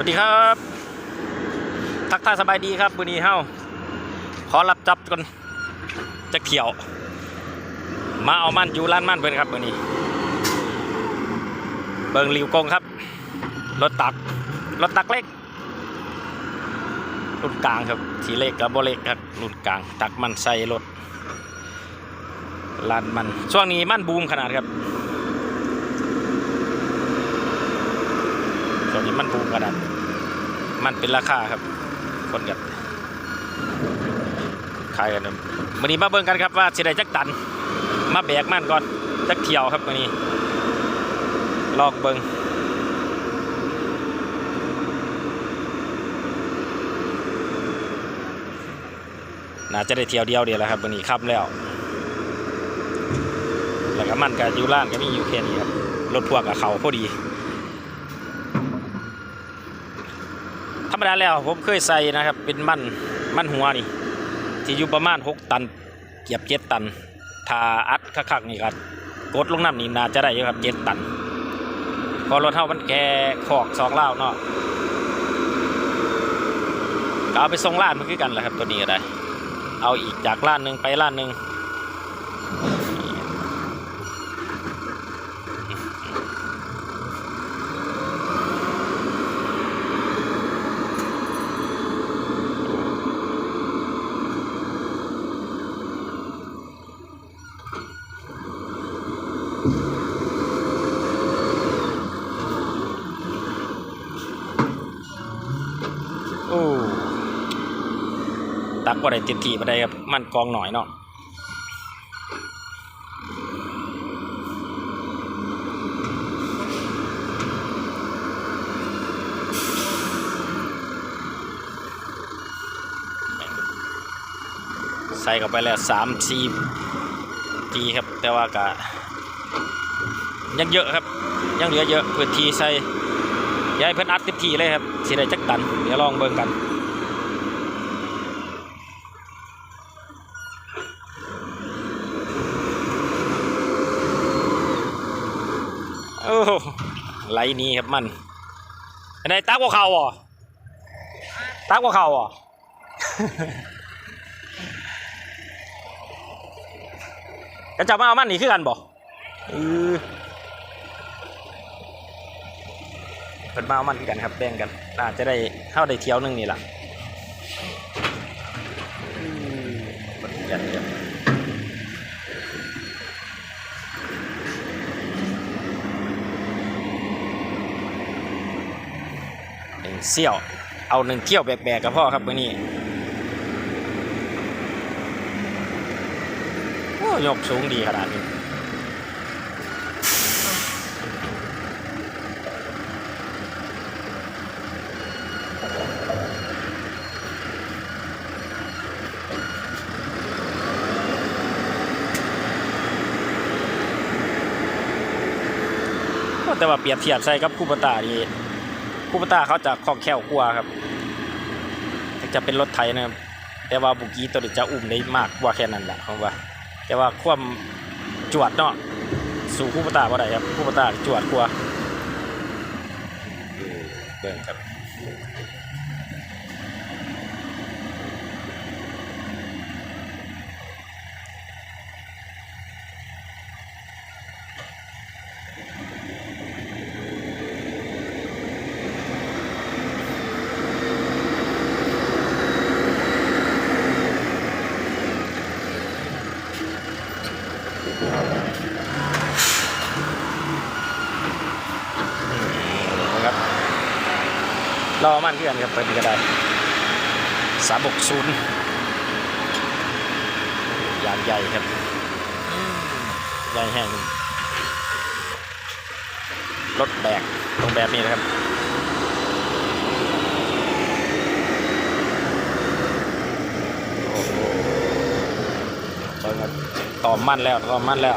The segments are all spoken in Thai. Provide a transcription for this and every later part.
วัสดีครับ ทักทายสบายดีครับวันนี้เฮาขอรับจับก่อนจะเขียว มาเอามันอยู่ร้านมันเพิ่นครับวันนี้ เบิงริวกงครับ รถตัก รถตักเล็ก รุ่นกลางครับทีเล็กกับโบเล็กครับรุ่นกลาง ตักมันใส่รถร้านมัน ช่วงนี้มันบูมขนาดครับตอนนี้มันบูมขนาด มันเป็นราคาครับ คนกับขายกันวันนี้มาเบิ่งกันครับว่าสิได้จักตัน มาแบกมันก่อนจักเที่ยวครับวันนี้ ลองเบิ่งน่าจะได้เที่ยวเดียวเดียวแล้วครับวันนี้ค่ำแล้ว แล้วก็มันกับยูร้านก็มีอยู่แค่นี้ครับรถพ่วงกับเขาพอดี ธรรมดาแล้วผมเคยใส่นะครับ เป็นมันมันหัวนี่ ที่อยู่ประมาณ 6 ตันเกียบเจ็ดตันถ้าอัดคักๆนี่ครับกดลงน้ำนี่น่าจะได้ยู่ครับเจ็ดตัน พอรถเท่ามันแก่ขอกสองเล่าเนาะเอาไปส่งร้านมันคือกันแหละครับตัวนี้ก็ได้ เอาอีกจากร้านหนึ่งไปร้านหนึ่ง ตักว่าได้เต็มที่มาได้ครับมันกองหน่อยเนาะใส่เข้าไปแล้วสามสี่ทีครับ แต่ว่ากะยังเยอะครับ ยังเหลือเยอะพื้นที่ใส่ย้ายเพิ่นอัดเต็มที่เลยครับสิได้จักตัน เดี๋ยวลองเบิ่งกัน โอ้โห ไหลนี้ครับมันอันไหนตักว่าเขาอะตักว่าเขาอะกระจับมาเอามันนี่คือกันบ่เออเพิ่นมาเอามันคือกันครับแบ่งกันน่าจะได้เข้าได้เที่ยวหนึงนี่ล่ะอืมเพิ่นยันครับหนึ่ง เสี่ยว เอาหนึ่งเที่ยวแบกๆกับพ่อครับมื้อนี้โอ้ยกสูงดีขนาดนี้แต่ว่าเปรียบเทียบใส่กับคูปตาดี คูปตาเขาจะคล่องแคล่วกว่าครับจะเป็นรถไถนะครับ แต่ว่าบุกี้ตัวนี้จะอุ้มได้มากกว่าแค่นั้นแหละผมว่า แต่ว่าความจวดเนาะสู่คูปตาบ่ได้ครับคูปตาจวดกว่าเบิ่งครับ รอมันเพื่อนครับเป็นก็ได้สามบกศูนย์อย่างใหญ่ครับใหญ่แห้งรถแบกตรงแบบนี้นะครับโอ้โหเปิดมาตอมมั่นแล้วตอมมั่นแล้ว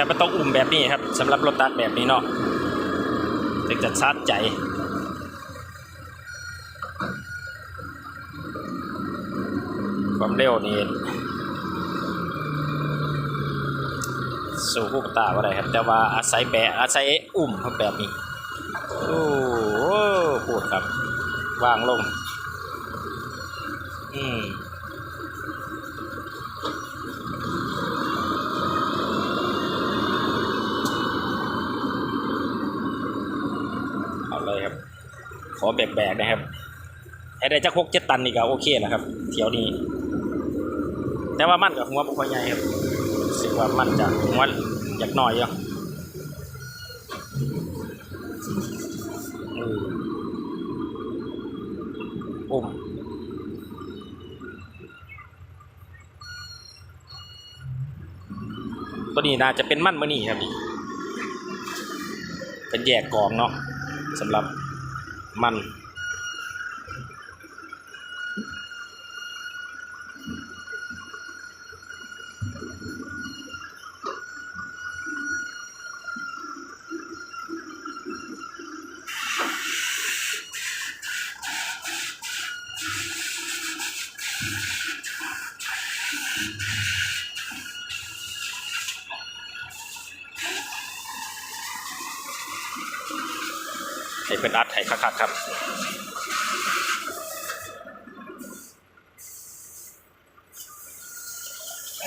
แต่มันต้องอุ่มแบบนี้ครับสำหรับรถตักแบบนี้เนาะถึงจะชาร์จใจความเร็วนี่สู่ผู้ตาว่าไรครับ แต่ว่าอาศัยแบะอาศัยอุ่มครับแบบนี้ โอ้โหพูดครับ วางลง อืม เอาเลยครับ ขอแบกๆนะครับให้ได้จักหกเจ็ดตันนี่ก็โอเคนะครับเที่ยวนี้ แต่ว่ามันกับหัวบุคคลใหญ่ครับสึกว่ามันจะหัวอยากหน่อยอยู่อืมอุ้มตัวนี้น่าจะเป็นมั่นมือนี่ครับนี่เป็นแยกกองเนาะสำหรับ มัน ให้เพิ่นอัดให้คักๆครับ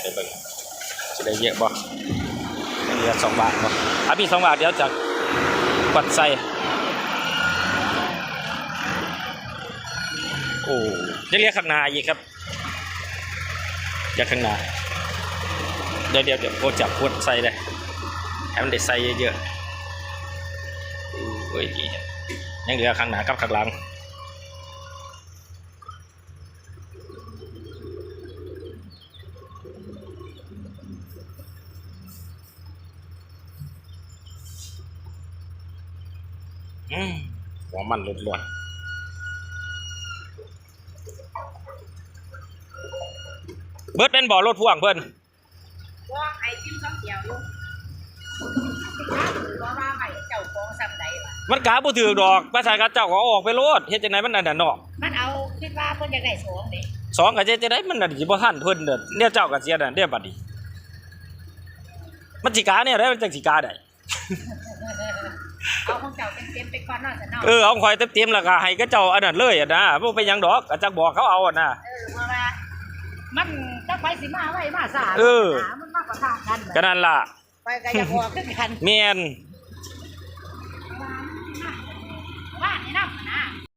เดี๋ยวเบิ่งจะได้เยอะบ่เหลือสองบาทบ่ถ้ามีสองบาทเดี๋ยวจะกดใส่โอ้จะเรียกข้างหน้าอีกครับอยากข้างหน้าเดี๋ยวเดี๋ยวเดี๋ยวโคจับกดใส่เลยให้มันได้ใส่เยอะๆ โอ้ยดียังเหลือข้างหน้ากับข้างหลังอืมหัวมันหลุดล้วนเบิดเป็นบ่อรถพ่วงเพิ่นว่าไอ้จิ้มสองเดียวอยู่ ซ้ำใดวะมันกาบ่ถือดอกประชาชนเจ้าก็ออกไปโลดเฮ็ดจังไดมันนั่นน่ะเนาะมันเอาคิดว่าเพิ่นอยากได้สองเด้สองก็จะจะได้มันน่ะสิบ่ทันเพิ่นเด้อเนี่ยเจ้าก็เสียนั่นเด้อบัดนี้มันสิกาเนี่ยได้มันจังสิกาได้เอาของเจ้าเต็มๆไปก่อนเนาะจะเนาะเออเอาข่อยเต็มๆแล้วก็ให้ก็เจ้าอันนั้นเลยอะนะบ่เป็นหยังดอกก็จักบอกเขาเอาอะนะเออว่าว่ามันจะไปสิมาไว้มาสาเออหามันมากกว่าทางกันก็นั่นล่ะไปก็อยากออกขึ้นกันแม่น ว่านี่นะ